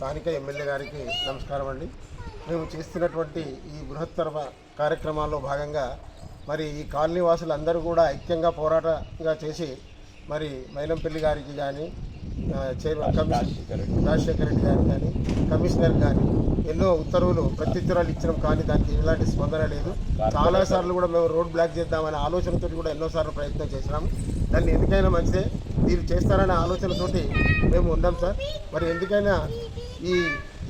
స్థానిక ఎమ్మెల్యే గారికి నమస్కారం అండి. మేము చేస్తున్నటువంటి ఈ బృహత్తర కార్యక్రమాల్లో భాగంగా మరి ఈ కాలనీ వాసులు అందరూ కూడా ఐక్యంగా పోరాటంగా చేసి మరి మైలంపల్లి గారికి కానీ రాజశేఖర రెడ్డి గారికి కానీ కమిషనర్ కానీ ఎన్నో ఉత్తర్వులు ప్రత్యుత్తరాలు ఇచ్చినాం కానీ దానికి ఎలాంటి స్పందన లేదు. చాలా సార్లు కూడా మేము రోడ్ బ్లాక్ చేద్దామనే ఆలోచనతో కూడా ఎన్నోసార్లు ప్రయత్నం చేసినాం. దాన్ని ఎందుకైనా మంచిదే. మీరు చేస్తారనే ఆలోచనతోటి మేము ఉన్నాం సార్. మరి ఎందుకైనా ఈ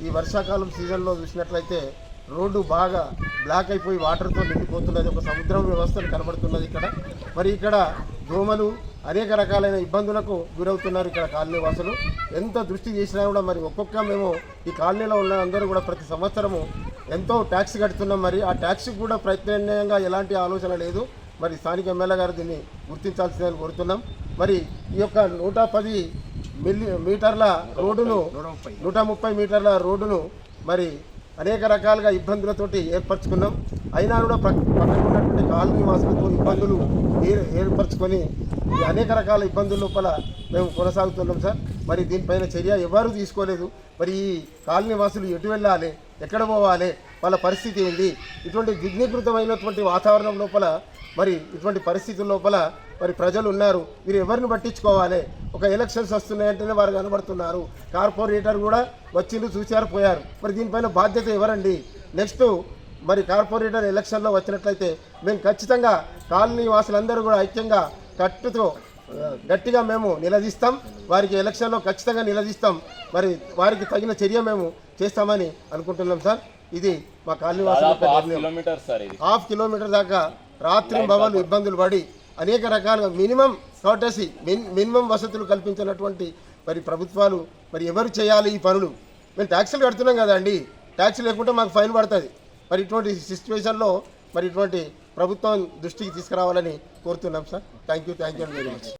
ఈ వర్షాకాలం సీజన్లో చూసినట్లయితే రోడ్డు బాగా బ్లాక్ అయిపోయి వాటర్తో నిండిపోతున్నది. ఒక సముద్రం వ్యవస్థను కనబడుతున్నది ఇక్కడ. మరి ఇక్కడ దోమలు అనేక రకాలైన ఇబ్బందులకు గురవుతున్నారు ఇక్కడ కాలనీ వాసులు. ఎంత దృష్టి చేసినా కూడా మరి ఒక్కొక్క మేము ఈ కాలనీలో ఉన్న అందరూ కూడా ప్రతి సంవత్సరము ఎంతో ట్యాక్స్ కడుతున్నాం. మరి ఆ ట్యాక్స్కి కూడా ప్రత్యామ్నాయంగా ఎలాంటి ఆలోచన లేదు. మరి స్థానిక ఎమ్మెల్యే గారు దీన్ని గుర్తించాల్సిందని కోరుతున్నాం. మరి ఈ యొక్క నూట పది మిల్లీ మీటర్ల రోడ్డును నూట ముప్పై మీటర్ల రోడ్డును మరి అనేక రకాలుగా ఇబ్బందులతోటి ఏర్పరచుకున్నాం. అయినా కూడా పక్కనున్నటువంటి కాలనీ వాసులతో ఇబ్బందులు ఏ- ఏర్పరచుకొని అనేక రకాల ఇబ్బందుల లోపల మేము కొనసాగుతున్నాం సార్. మరి దీనిపైన చర్య ఎవరు తీసుకోలేదు. మరి ఈ కాలనీ వాసులు ఎటు వెళ్ళాలి? ఎక్కడ పోవాలి? వాళ్ళ పరిస్థితి ఏంటి ఇటువంటి విఘ్నీకృతమైనటువంటి వాతావరణం లోపల మరి ఇటువంటి పరిస్థితుల లోపల మరి ప్రజలు ఉన్నారు. మీరు ఎవరిని పట్టించుకోవాలి? ఒక ఎలక్షన్స్ వస్తున్నాయంటేనే వారు కనబడుతున్నారు. కార్పొరేటర్ కూడా వచ్చిండు చూశారు పోయారు. మరి దీనిపైన బాధ్యత ఎవరండి? నెక్స్ట్ మరి కార్పొరేటర్ ఎలక్షన్లో వచ్చినట్లయితే మేము ఖచ్చితంగా కాలనీ వాసులందరూ కూడా ఐక్యంగా కట్టుతో గట్టిగా మేము నిలదీస్తాం. వారికి ఎలక్షన్లో ఖచ్చితంగా నిలదీస్తాం. మరి వారికి తగిన చర్య మేము చేస్తామని అనుకుంటున్నాం సార్. ఇది మా కాలనీ వాసుల హాఫ్ కిలోమీటర్ హాఫ్ దాకా రాత్రి భవన్లు ఇబ్బందులు పడి అనేక రకాలుగా మినిమం కౌటసీ మిన్ మినిమం వసతులు కల్పించినటువంటి మరి ప్రభుత్వాలు మరి ఎవరు చేయాలి ఈ పనులు? మేము ట్యాక్సులు కడుతున్నాం కదండి ట్యాక్స్ లేకుంటే మాకు ఫైన్ పడుతుంది. మరి ఇటువంటి సిచ్యువేషన్లో మరి ఇటువంటి ప్రభుత్వం దృష్టికి తీసుకురావాలని కోరుతున్నాం sir. Thank you thank you very much.